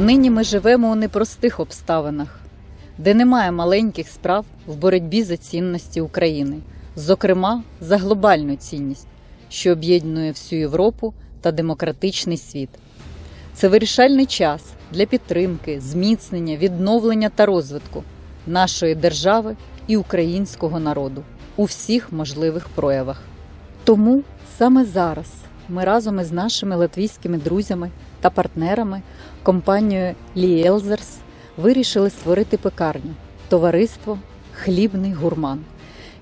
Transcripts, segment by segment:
Нині ми живемо у непростих обставинах, де немає маленьких справ в боротьбі за цінності України, зокрема за глобальну цінність, що об'єднує всю Європу та демократичний світ. Це вирішальний час для підтримки, зміцнення, відновлення та розвитку нашої держави і українського народу у всіх можливих проявах. Тому саме зараз ми разом із нашими латвійськими друзями та партнерами компанією Ліелзерс вирішили створити пекарню товариство Хлібний гурман,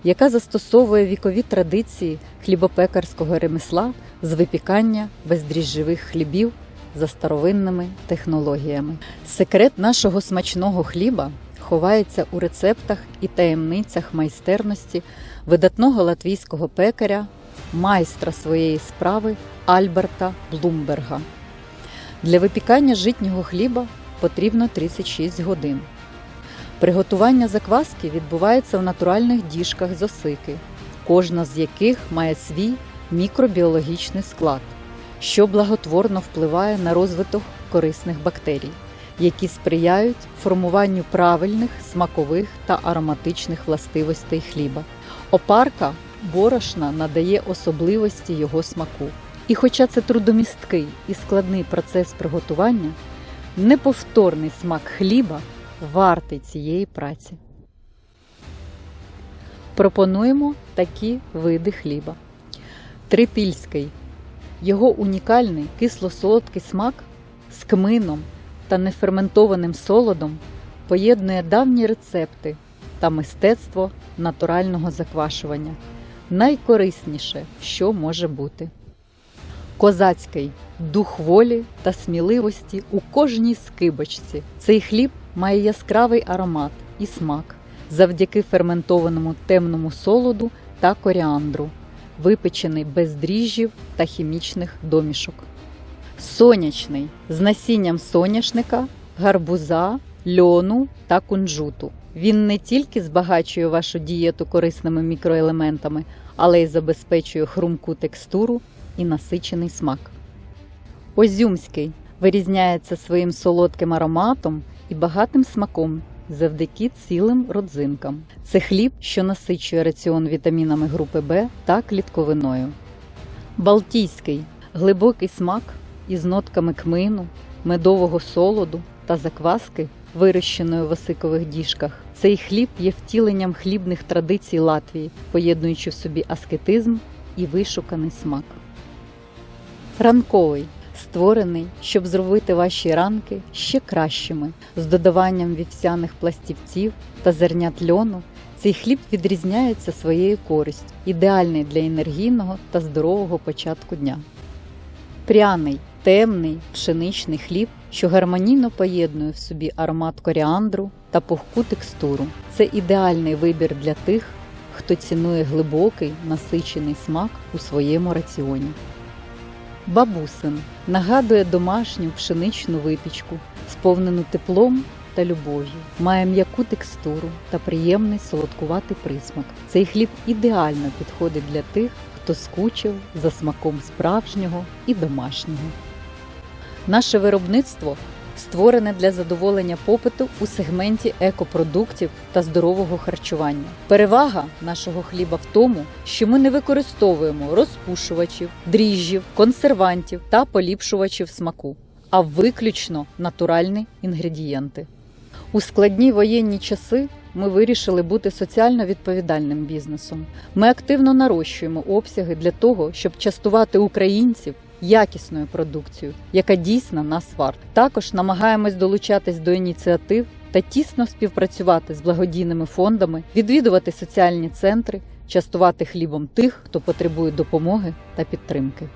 яка застосовує вікові традиції хлібопекарського ремесла з випікання бездріжджових хлібів за старовинними технологіями. Секрет нашого смачного хліба ховається у рецептах і таємницях майстерності видатного латвійського пекаря, майстра своєї справи Альберта Блумберга. Для випікання житнього хліба потрібно 36 годин. Приготування закваски відбувається в натуральних діжках з осики, кожна з яких має свій мікробіологічний склад, що благотворно впливає на розвиток корисних бактерій, які сприяють формуванню правильних смакових та ароматичних властивостей хліба. Опарка борошна надає особливості його смаку. І хоча це трудомісткий і складний процес приготування, неповторний смак хліба вартий цієї праці. Пропонуємо такі види хліба. Трипільський. Його унікальний кисло-солодкий смак з кмином та неферментованим солодом поєднує давні рецепти та мистецтво натурального заквашування. Найкорисніше, що може бути. Козацький дух волі та сміливості у кожній скибочці. Цей хліб має яскравий аромат і смак завдяки ферментованому темному солоду та коріандру, випечений без дріжджів та хімічних домішок. Сонячний з насінням соняшника, гарбуза, льону та кунжуту. Він не тільки збагачує вашу дієту корисними мікроелементами, але й забезпечує хрумку текстуру і насичений смак. Озюмський вирізняється своїм солодким ароматом і багатим смаком завдяки цілим родзинкам. Це хліб, що насичує раціон вітамінами групи Б та клітковиною. Балтійський глибокий смак із нотками кмину, медового солоду та закваски, вирощеної в осикових діжках. Цей хліб є втіленням хлібних традицій Латвії, поєднуючи в собі аскетизм і вишуканий смак. Ранковий створений, щоб зробити ваші ранки ще кращими, з додаванням вівсяних пластівців та зернят льону. Цей хліб відрізняється своєю користю, ідеальний для енергійного та здорового початку дня. Пряний, темний пшеничний хліб, що гармонійно поєднує в собі аромат коріандру та пухку текстуру. Це ідеальний вибір для тих, хто цінує глибокий насичений смак у своєму раціоні. Бабусин нагадує домашню пшеничну випічку, сповнену теплом та любов'ю, має м'яку текстуру та приємний солодкуватий присмак. Цей хліб ідеально підходить для тих, хто скучив за смаком справжнього і домашнього. Наше виробництво створене для задоволення попиту у сегменті екопродуктів та здорового харчування. Перевага нашого хліба в тому, що ми не використовуємо розпушувачів, дріжджів, консервантів та поліпшувачів смаку, а виключно натуральні інгредієнти. У складні воєнні часи ми вирішили бути соціально відповідальним бізнесом. Ми активно нарощуємо обсяги для того, щоб частувати українців якісною продукцією, яка дійсно нас варта. Також намагаємось долучатись до ініціатив та тісно співпрацювати з благодійними фондами, відвідувати соціальні центри, частувати хлібом тих, хто потребує допомоги та підтримки.